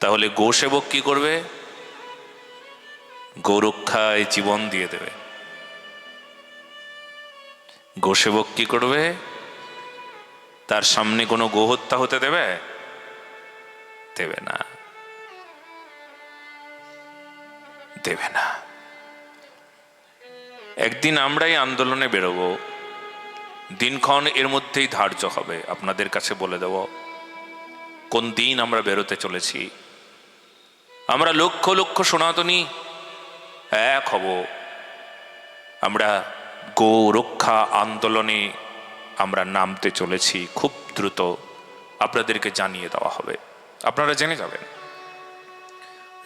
তাহলে গো সেবক কি করবে? গোরক্ষায় জীবন দিয়ে দেবে। গোসেবক কি করবে? তার সামনে কোনো গোহত্যা হতে দেবে? দেবে না। দেবে না। একদিন আমরাই আন্দোলনে বেরোবো। দিনক্ষণ এর মধ্যেই ধার্য হবে। আপনাদের কাছে বলে দেব। কোন দিন আমরা বেরোতে চলেছি? আমরা লক্ষ লক্ষ সনাতনী। এক হব আমরা গো রক্ষা আন্দোলনে আমরা নামতে চলেছি খুব দ্রুত। আপনাদেরকে জানিয়ে দেওয়া হবে। আপনারা জেনে যাবেন।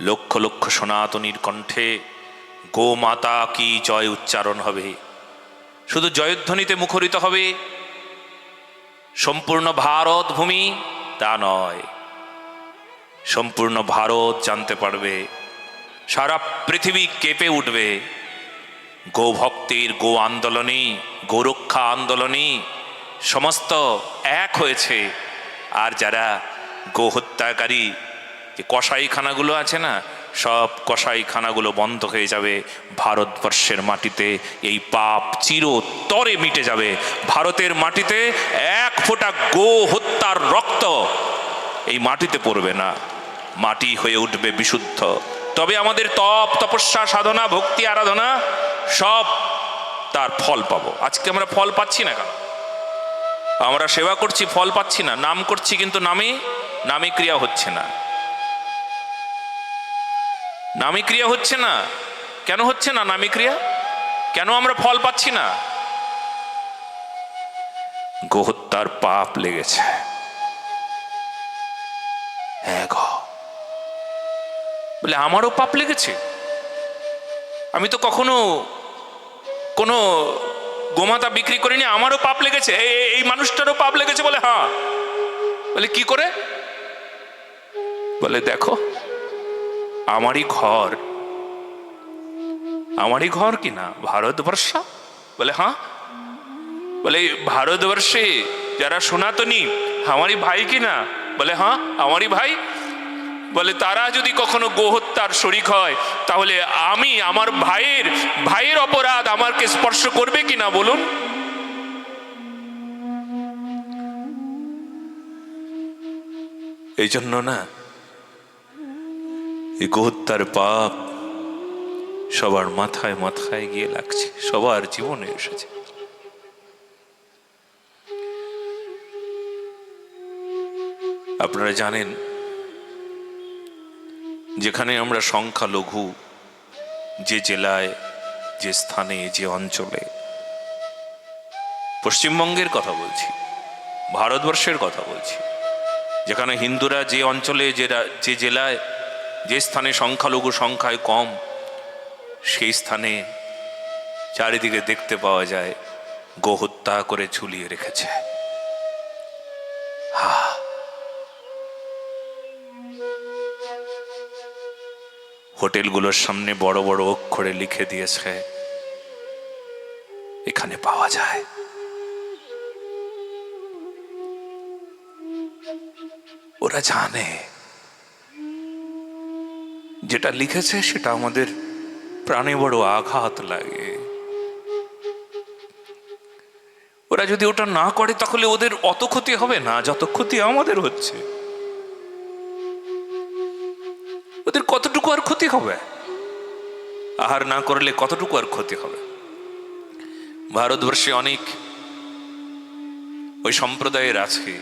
লক্ষ লক্ষ সনাতনীর কণ্ঠে গো মাতা কি জয় উচ্চারণ হবে? শুধু জয়ধ্বনিতে মুখরিত হবে? সম্পূর্ণ ভারত ভূমি তা নয়। সম্পূর্ণ ভারত জানতে পারবে, সারা পৃথিবী কেঁপে উঠবে। গো ভক্তির গো আন্দোলনে গোরক্ষা আন্দোলনে সমস্ত এক হয়েছে। আর যারা গো হত্যাকারী, যে কসাইখানাগুলো আছে না, সব কসাইখানাগুলো বন্ধ হয়ে যাবে। ভারতবর্ষের মাটিতে এই পাপ চিরতরে মিটে যাবে। ভারতের মাটিতে এক ফোঁটা গো হত্যার রক্ত এই মাটিতে পড়বে না। মাটি হয়ে উঠবে বিশুদ্ধ। তবে আমাদের তপ, তপস্যা, সাধনা, ভক্তি, আরাধনা সব তার ফল পাবো। আজকে আমরা ফল পাচ্ছি না কেন? আমরা সেবা করছি, ফল পাচ্ছি না। নাম করছি কিন্তু নামে নামে ক্রিয়া হচ্ছে না। নামে ক্রিয়া হচ্ছে না। কেন হচ্ছে না নামে ক্রিয়া? কেন আমরা ফল পাচ্ছি না? গোহত্যার পাপ লেগেছে। হ্যাঁ বলে, আমারও পাপ লেগেছে? আমি তো কখনো কোনো গোমাতা বিক্রি করিনি, আমারও পাপ লেগেছে। এই মানুষটারও পাপ লেগেছে বলে হ্যাঁ। বলে, কি করে? বলে, দেখো, আমারই ঘর। আমারই ঘর কি না? ভারতবর্ষ? বলে হ্যাঁ। বলে ভারতবর্ষে যারা সনাতনী, আমারই ভাই কি না? বলে হ্যাঁ আমারই ভাই। বলে, তারা যদি কখনো গোহত্যার শরিক হয়, তাহলে আমি আমার ভাইয়ের ভাইয়ের অপরাধ আমাকে স্পর্শ করবে কি না বলুন? এই জন্য না, এই গোহত্যার পাপ সবার মাথায় মাথায় গিয়ে লাগছে, সবার জীবনে এসেছে। আপনারা জানেন, যেখানে আমরা সংখ্যালঘু, যে জেলায়, যে স্থানে, যে অঞ্চলে, পশ্চিমবঙ্গের কথা বলছি, ভারতবর্ষের কথা বলছি, যেখানে হিন্দুরা যে অঞ্চলে, যে যে জেলায়, যে স্থানে সংখ্যালঘু সংখ্যায় কম, সেই স্থানে চারিদিকে দেখতে পাওয়া যায় গোহত্যা করে ঝুলিয়ে রেখেছে। হোটেলগুলোর সামনে বড় বড় অক্ষরে লিখে দিয়েছে, এখানে পাওয়া যায়। ওরা জানে যেটা লিখেছে সেটা আমাদের প্রাণে বড় আঘাত লাগে। ওরা যদি ওটা না করে তাহলে ওদের অত ক্ষতি হবে না, যত ক্ষতি আমাদের হচ্ছে। ক্ষতি হবে। আহার না করলে কতটুকু আর ক্ষতি হবে? ভারতবর্ষে অনেক ওই সম্প্রদায়ের আছে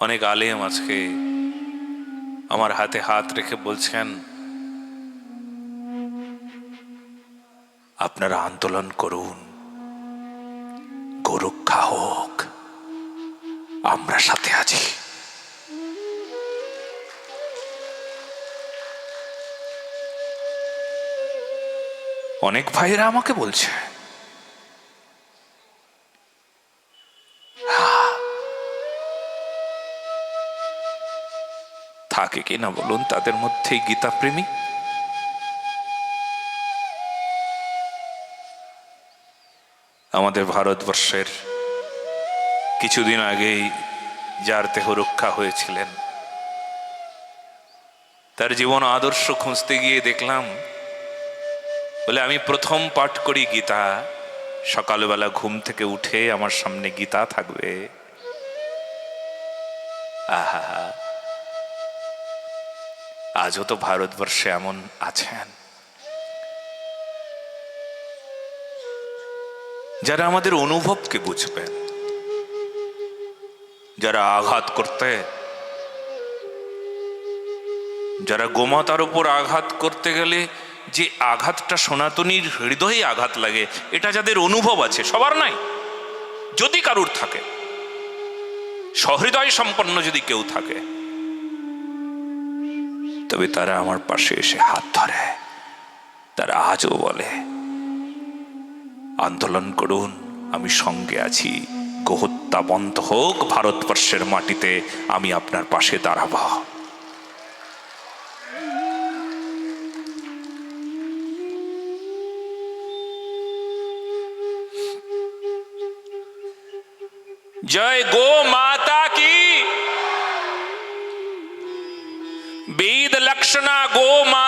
অনেক আলেম আজকে আমার হাতে হাত রেখে বলছেন, আপনারা আন্দোলন করুন, গোরক্ষা হোক, আমরা সাথে আছি। অনেক ভাইয়েরা আমাকে বলছে। থাকে কি না বলুন তাদের মধ্যে গীতা প্রেমী আমাদের ভারতবর্ষের কিছুদিন আগেই যার দেহ রক্ষা হয়েছিলেন, তার জীবন আদর্শ খুঁজতে গিয়ে দেখলাম বলে, আমি প্রথম পাঠ করি গীতা। সকালবেলা ঘুম থেকে উঠে আমার সামনে গীতা থাকবে। আহা, আজও তো ভারতবর্ষে এমন আছেন। যারা আমাদের অনুভবকে বুঝবেন, যারা আঘাত করতে, যারা গোমাতার উপর আঘাত করতে গেলে যে আঘাতটা সনাতনীর হৃদয়ে আঘাত লাগে, এটা যাদের অনুভব আছে, সবার নাই। যদি কারুর থাকে, সহৃদয় সম্পন্ন যদি কেউ থাকে, তবে তারা আমার পাশে এসে হাত ধরে। তারা আজও বলে, আন্দোলন করুন, আমি সঙ্গে আছি। গোহত্যা বন্ধ হোক ভারতবর্ষের মাটিতে, আমি আপনার পাশে দাঁড়াবো। जय गो माता की। वेद लक्षणा गो माता